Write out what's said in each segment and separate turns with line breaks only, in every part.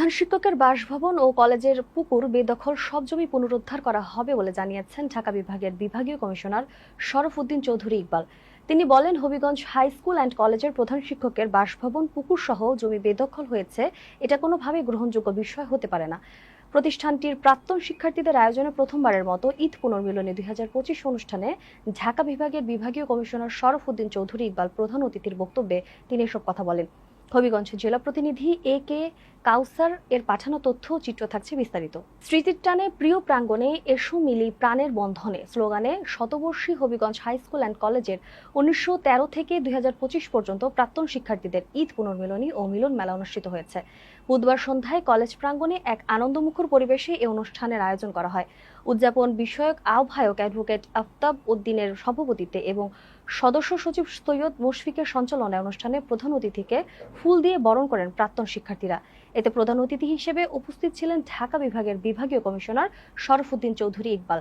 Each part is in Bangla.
প্রধান শিক্ষকের বাসভবন ও কলেজের পুকুর বেদখল সব জমি পুনরুদ্ধার করা হবে বলে জানিয়েছেন ঢাকা বিভাগের বিভাগীয় কমিশনার শরফউদ্দিন চৌধুরী ইকবাল। তিনি বলেন, হবিগঞ্জ হাই স্কুল অ্যান্ড কলেজের প্রধান শিক্ষকের বাসভবন, পুকুর সহ জমি বেদখল হয়েছে। এটা কোনোভাবে গ্রহণযোগ্য বিষয় হতে পারে না। প্রতিষ্ঠানটির প্রাক্তন শিক্ষার্থীদের আয়োজনে প্রথমবারের মতো ঈদ পুনর্মিলনী দুই হাজার পঁচিশ অনুষ্ঠানে ঢাকা বিভাগের বিভাগীয় কমিশনার শরফ উদ্দিন চৌধুরী ইকবাল প্রধান অতিথির বক্তব্যে তিনি এসব কথা বলেন। হবিগঞ্জ জেলা প্রতিনিধি এ কে কাউসার এর পাঠানো তথ্য চিত্র থাকছে বিস্তারিত। স্মৃতির টানে প্রিয় প্রাঙ্গণে এসো মিলি প্রাণের বন্ধনে, স্লোগানে শতবর্ষী হবিগঞ্জ হাই স্কুল অ্যান্ড কলেজের উনিশশো তেরো থেকে দুই হাজার পঁচিশ পর্যন্ত প্রাক্তন শিক্ষার্থীদের ঈদ পুনর্মিলনী ও মিলন মেলা অনুষ্ঠিত হয়েছে। বুধবার সন্ধ্যায় কলেজ প্রাঙ্গণে এক আনন্দমুখর পরিবেশে এই অনুষ্ঠানের আয়োজন করা হয়। উদযাপন বিষয়ক আহ্বায়ক অ্যাডভোকেট আফতাব উদ্দিনের সভাপতিত্বে এবং সদস্য সচিব সৈয়দ মুশফিকের সঞ্চালনায় অনুষ্ঠানে প্রধান অতিথিকে ফুল দিয়ে বরণ করেন প্রাক্তন শিক্ষার্থীরা। এতে প্রধান অতিথি হিসেবে উপস্থিত ছিলেন ঢাকা বিভাগের বিভাগীয় কমিশনার শরফুদ্দিন চৌধুরী ইকবাল।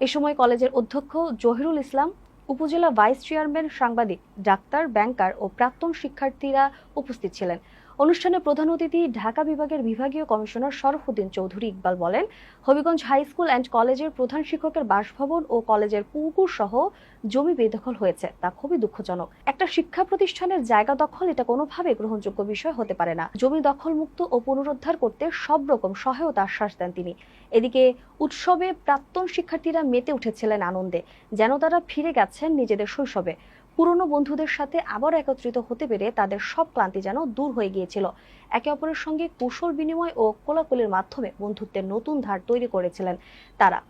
এ সময় কলেজের অধ্যক্ষ জহিরুল ইসলাম, উপজেলা ভাইস চেয়ারম্যান সাংবাদিক, ডাক্তার, ব্যাংকার ও প্রাক্তন শিক্ষার্থীরা উপস্থিত ছিলেন। অনুষ্ঠানে প্রধান অতিথি ঢাকা বিভাগের বিভাগীয় কমিশনার শরফুদ্দিন চৌধুরী ইকবাল বলেন, হবিগঞ্জ হাই স্কুল অ্যান্ড কলেজের প্রধান শিক্ষকের বাসভবন ও কলেজের পুকুর সহ জমি বেদখল হয়েছে, তা খুবই দুঃখজনক। একটা শিক্ষা প্রতিষ্ঠানের জায়গা দখল এটা কোনোভাবে গ্রহণযোগ্য বিষয় হতে পারে না। জমি দখল মুক্ত ও পুনরুদ্ধার করতে সব রকম সহায়তা আশ্বাস দেন তিনি। এদিকে উৎসবে প্রাক্তন শিক্ষার্থীরা মেতে উঠেছিলেন আনন্দে, যেন তারা ফিরে গেছেন নিজেদের শৈশবে। পুরনো বন্ধুদের সাথে আবার একত্রিত হতে পেরে তাদের সব ক্লান্তি যেন দূর হয়ে গিয়েছিল। একে অপরের সঙ্গে কুশল বিনিময় ও কোলাকুলির মাধ্যমে বন্ধুত্বের নতুন ধার তৈরি করেছিলেন তারা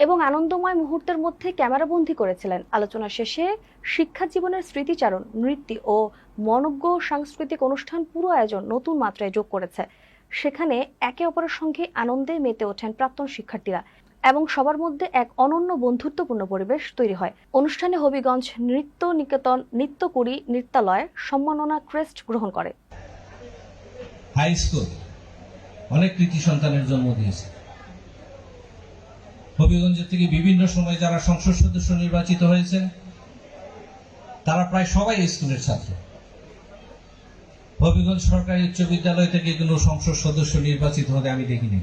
এবং আনন্দময় মুহূর্তের মধ্যে ক্যামেরা ক্যামেরাবন্দি করেছিলেন। আলোচনা শেষে শিক্ষা জীবনের স্মৃতিচারণ, নৃত্য ও মনজ্ঞ সাংস্কৃতিক অনুষ্ঠান পুরো আয়োজন নতুন মাত্রায় যোগ করেছে। সেখানে একে অপরের সঙ্গে আনন্দে মেতে ওঠেন প্রাক্তন শিক্ষার্থীরা। এবং সবার মধ্যে এক অনন্য বন্ধুত্বপূর্ণ পরিবেশ তৈরি হয়। অনুষ্ঠানে হবিগঞ্জ নৃত্য নিকেতন নৃত্যকুড়ি নৃত্যালয় সম্মাননা ক্রেস্ট গ্রহণ করে।
হাই স্কুল অনেক কৃতি সন্তানের জন্ম দিয়েছে। হবিগঞ্জের থেকে বিভিন্ন সময় যারা সংসদ সদস্য নির্বাচিত হয়েছেন তারা প্রায় সবাই স্কুলের ছাত্র। হবিগঞ্জ সরকারি উচ্চ বিদ্যালয় থেকে কোনো সংসদ সদস্য নির্বাচিত হতে আমি দেখিনি।